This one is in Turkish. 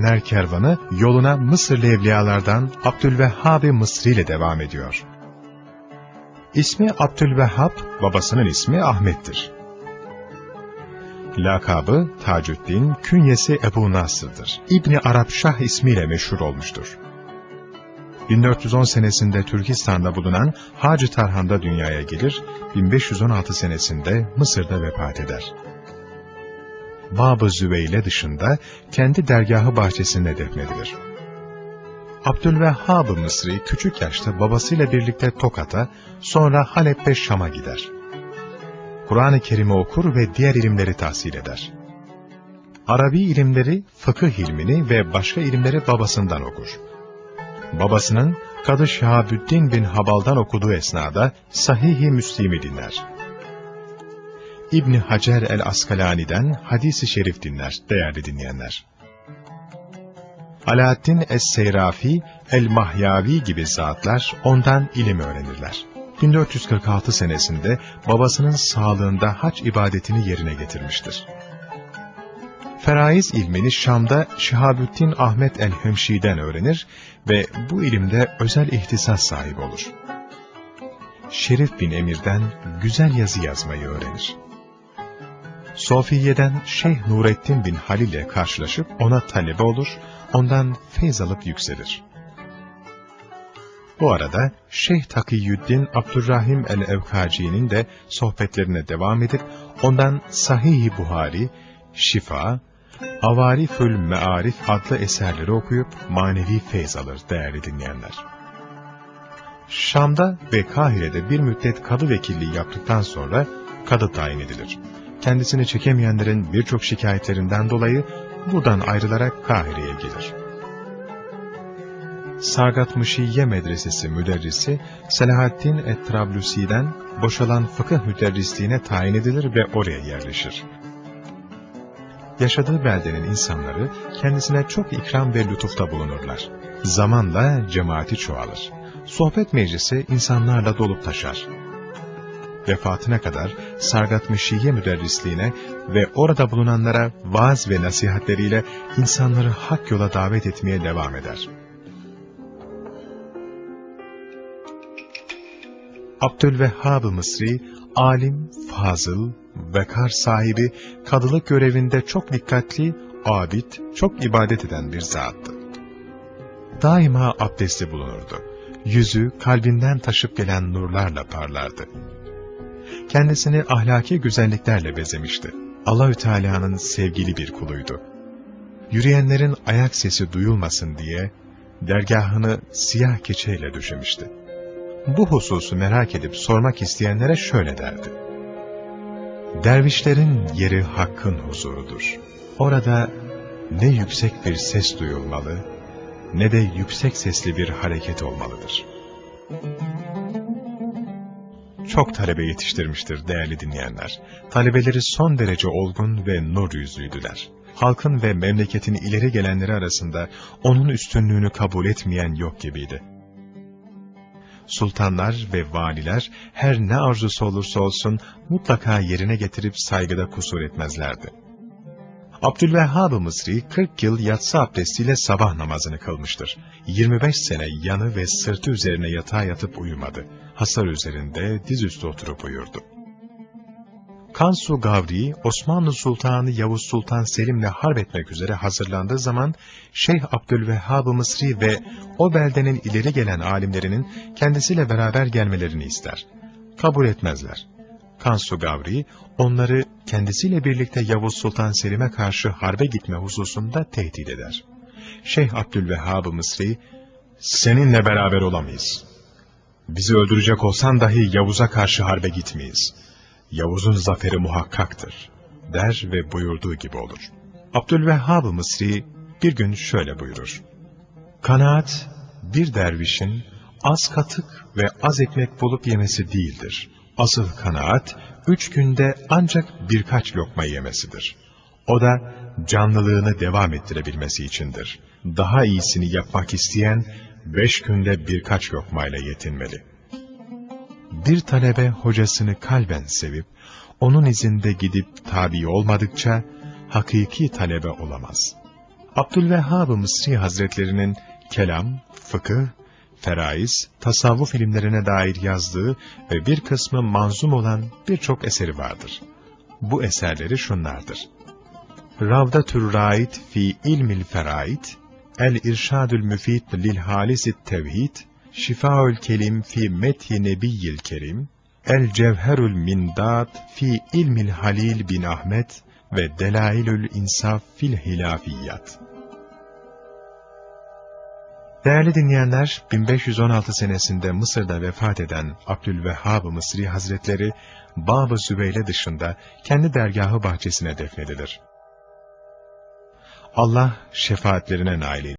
gidenler kervanı yoluna Mısırlı evliyalardan Abdülvehhab-ı Mısri ile devam ediyor. İsmi Abdülvehhab, babasının ismi Ahmet'tir. Lakabı Tacuddin, künyesi Ebu Nasır'dır. İbni Arap Şah ismiyle meşhur olmuştur. 1410 senesinde Türkistan'da bulunan Hacı Tarhan'da dünyaya gelir, 1516 senesinde Mısır'da vefat eder. Bab-ı Züveyle dışında kendi dergahı bahçesinde defnedilir. Abdülvehhab-ı Mısri küçük yaşta babasıyla birlikte Tokat'a, sonra Halep ve Şam'a gider. Kur'an-ı Kerim'i okur ve diğer ilimleri tahsil eder. Arabi ilimleri, fıkıh ilmini ve başka ilimleri babasından okur. Babasının Kadı Şahabüddin bin Habal'dan okuduğu esnada Sahih-i Müslim'i dinler. İbni Hacer el-Askalani'den hadisi şerif dinler değerli dinleyenler. Alaaddin Es-Seyrafi, El-Mahyavi gibi zatlar ondan ilim öğrenirler. 1446 senesinde babasının sağlığında hac ibadetini yerine getirmiştir. Feraiz ilmini Şam'da Şihabüddin Ahmet el-Hemşi'den öğrenir ve bu ilimde özel ihtisas sahibi olur. Şerif bin Emir'den güzel yazı yazmayı öğrenir. Sofiye'den Şeyh Nurettin bin Halil ile karşılaşıp ona talebe olur, ondan feyz alıp yükselir. Bu arada Şeyh Takiyüddin Abdurrahim el-Evkaci'nin de sohbetlerine devam edip ondan Sahih-i Buhari, Şifa, Avarifül Mearif adlı eserleri okuyup manevi feyz alır değerli dinleyenler. Şam'da ve Kahire'de bir müddet kadı vekilliği yaptıktan sonra kadı tayin edilir. Kendisini çekemeyenlerin birçok şikayetlerinden dolayı buradan ayrılarak Kahire'ye gelir. Sagat Mışiye Medresesi müderrisi Selahaddin et-Trablusi'den boşalan fıkıh müderrisliğine tayin edilir ve oraya yerleşir. Yaşadığı beldenin insanları kendisine çok ikram ve lütufta bulunurlar. Zamanla cemaati çoğalır. Sohbet meclisi insanlarla dolup taşar. Vefatına kadar Sargat Mışiye müderrisliğine ve orada bulunanlara vaaz ve nasihatleriyle insanları hak yola davet etmeye devam eder. Abdülvehhab-ı Mısri, alim, fazıl, vekar sahibi, kadılık görevinde çok dikkatli, abid, çok ibadet eden bir zattı. Daima abdestli bulunurdu. Yüzü kalbinden taşıp gelen nurlarla parlardı. Kendisini ahlaki güzelliklerle bezemişti. Allahü Teala'nın sevgili bir kuluydu. Yürüyenlerin ayak sesi duyulmasın diye dergahını siyah keçeyle döşemişti. Bu hususu merak edip sormak isteyenlere şöyle derdi. Dervişlerin yeri hakkın huzurudur. Orada ne yüksek bir ses duyulmalı, ne de yüksek sesli bir hareket olmalıdır. Çok talebe yetiştirmiştir değerli dinleyenler. Talebeleri son derece olgun ve nur yüzlüydüler. Halkın ve memleketin ileri gelenleri arasında onun üstünlüğünü kabul etmeyen yok gibiydi sultanlar ve valiler her ne arzusu olursa olsun mutlaka yerine getirip saygıda kusur etmezlerdi. Abdülvehhab-ı Mısri 40 yıl yatsı abdestiyle sabah namazını kılmıştır. 25 sene yanı ve sırtı üzerine yatağa yatıp uyumadı. Hasar üzerinde dizüstü oturup uyurdu. Kansu Gavri, Osmanlı Sultanı Yavuz Sultan Selim'le harp etmek üzere hazırlandığı zaman Şeyh Abdülvehhab-ı Mısri ve o beldenin ileri gelen alimlerinin kendisiyle beraber gelmelerini ister. Kabul etmezler. Kansu Gavri, onları kendisiyle birlikte Yavuz Sultan Selim'e karşı harbe gitme hususunda tehdit eder. Şeyh Abdülvehhab-ı Mısri, seninle beraber olamayız. Bizi öldürecek olsan dahi Yavuz'a karşı harbe gitmeyiz.'' Yavuz'un zaferi muhakkaktır, der ve buyurduğu gibi olur. Abdülvehhab-ı Mısri bir gün şöyle buyurur. Kanaat, bir dervişin az katık ve az ekmek bulup yemesi değildir. Asıl kanaat, üç günde ancak birkaç lokma yemesidir. O da canlılığını devam ettirebilmesi içindir. Daha iyisini yapmak isteyen, beş günde birkaç lokmayla yetinmeli bir talebe hocasını kalben sevip, onun izinde gidip tabi olmadıkça, hakiki talebe olamaz. Abdülvehhab-ı Mısri Hazretlerinin kelam, fıkıh, feraiz, tasavvuf ilimlerine dair yazdığı ve bir kısmı manzum olan birçok eseri vardır. Bu eserleri şunlardır. Ravdatür Rait fi ilmil feraid, El İrşadül Müfid lil Halisit Tevhid, Şifaül Kelim fi Methi Nebiyyil Kerim, El Cevherül Mindat fi ilmil Halil bin Ahmet ve Delailül İnsaf fil Hilafiyat. Değerli dinleyenler, 1516 senesinde Mısır'da vefat eden Abdülvehhab-ı Mısri Hazretleri, Bab-ı Zübeyle dışında kendi dergahı bahçesine defnedilir. Allah şefaatlerine nail.